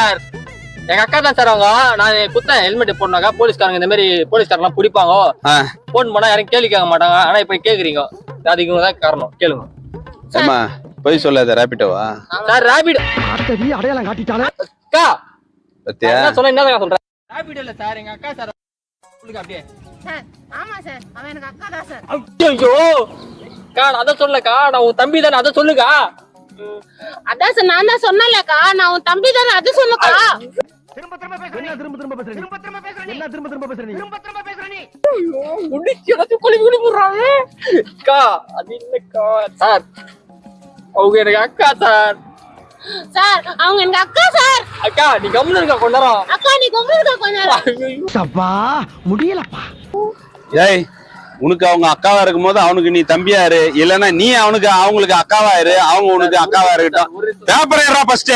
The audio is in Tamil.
சார். எங்க அக்கா தான் சார் அவங்க. நான் குத்தேன் ஹெல்மெட் போடனாக்கா போலீஸ்காரங்க இந்த மாதிரி போலீஸ்காரங்களாம் பிடிப்பாங்க. போன் பண்ணா யாரும் கேள்வி கேட்க மாட்டாங்க. ஆனா இப்ப கேக்குறீங்க. அதுக்கு தான் காரணம். கேளுங்க. ஏமா போய் சொல்லாத ரேபிட்டோவா சார் ராபிட் அடையாளம் காட்டிட்டாலே. அக்கா. பத்தியா என்ன சொல்ல என்ன சொல்றேன்? ராபிட் இல்ல சார் எங்க அக்கா சார். சொல்லுங்க அப்படியே. சார் ஆமா சார். அவன் எனக்கு அக்கா தான் சார். ஐயோ அக்கா நான் அதை சொல்லக்கா நான் உன் தம்பி தானே அதை சொல்லுக்கா அதான் சார் நான் தான் சொன்னேன்லக்கா. நான் உன் தம்பி தானே அது சொல்லுக்கா திரும்ப திரும்ப பேசுறேன் என்ன திரும்ப திரும்ப பேசுறேன் திரும்ப திரும்ப பேசுறேன் என்ன திரும்ப திரும்ப பேசுறேன் திரும்ப திரும்ப பேசுறேன் நீ. முடிச்சு எல்லாத்தையும் கொழுவி கொழுவி விடுறாங்க அக்கா அது இல்லக்கா சார். அவங்க எனக்கு அக்கா சார். சார் அவங்க எனக்கு அக்கா சார். அக்கா நீ கம்முன்னு இருக்கா நேரம். அக்கா நீ கும்பிட்டு இருக்க. சப்பா முடியலப்பா. ஏய் உனக்கு அவங்க அக்காவா இருக்கும்போது அவனுக்கு நீ தம்பியா இரு இல்லைன்னா நீ அவனுக்கு அவங்களுக்கு அக்காவா இரு. அவங்க உனக்கு அக்காவா இருக்கட்டும். பேப்பர் ஏறா ஃபர்ஸ்ட்